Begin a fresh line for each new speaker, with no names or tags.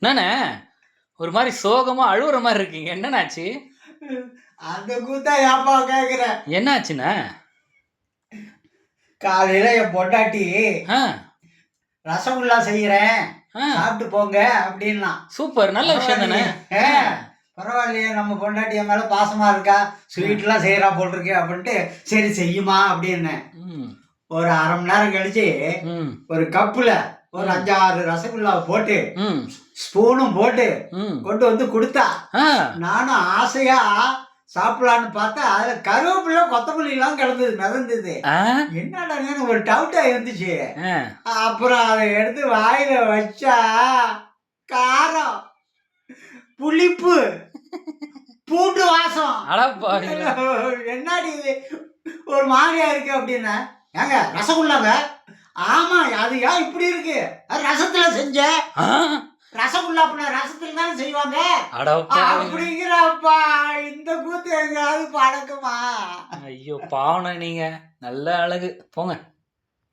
என்னண்ணே? ஒரு மாதிரி சோகமா அழுவுற மாதிரி இருக்கீங்க. என்னண்ணாச்சு?
அந்த கூத்தா ஏப்பா கேக்குற.
என்னாச்சுண்ணே?
காலையில என் பொண்டாட்டி
ஆ.
ரசகுல்லா செய்யறேன்.
ஆ.
சாப்பிட்டு போங்க அப்படின்னா.
சூப்பர். நல்ல விஷயம் தானே?
ஆ, பரவாயில்லையே நம்ம பொண்டாட்டி என் மேல பாசமா இருக்கா? ஸ்வீட்லாம் செய்யறா போல் இருக்கு அப்படின்ட்டு சரி செய்யுமா அப்படின்னு
ம்.
ஒரு அரை மணி நேரம் கழிச்சு
ம்.
ஒரு கப்புல ஒரு அஞ்சாறு ரசகுல்லா போட்டு ஸ்பூனும் போட்டு கொண்டு வந்து கொடுத்தா நானும் ஆசையா சாப்பிடலான்னு பார்த்தா அதுல கருவேப்பிலை கொத்தமல்லி எல்லாம் கிடந்தது மிதந்தது.
ஆ.
என்னடான்னு ஒரு டவுட்டா இருந்துச்சு. அப்புறம் அதை எடுத்து வாயில வச்சா காரம் புளிப்பு பூண்டு வாசம். என்னடி இது? ஒரு மாதிரியா இருக்கு அப்படின்னா ஏங்க ரசகுல்லாங்க ஆமா அது ஏன் இப்படி இருக்கு. அது ரசத்துல செஞ்ச. ரசகுல்லா அப்படின்னா ரசத்துல தானே செய்வாங்க. அப்படிங்கிறப்பா இந்த கூத்து எங்காவது பழக்கமா?
ஐயோ பாவனை நீங்க. நல்ல அழகு. போங்க.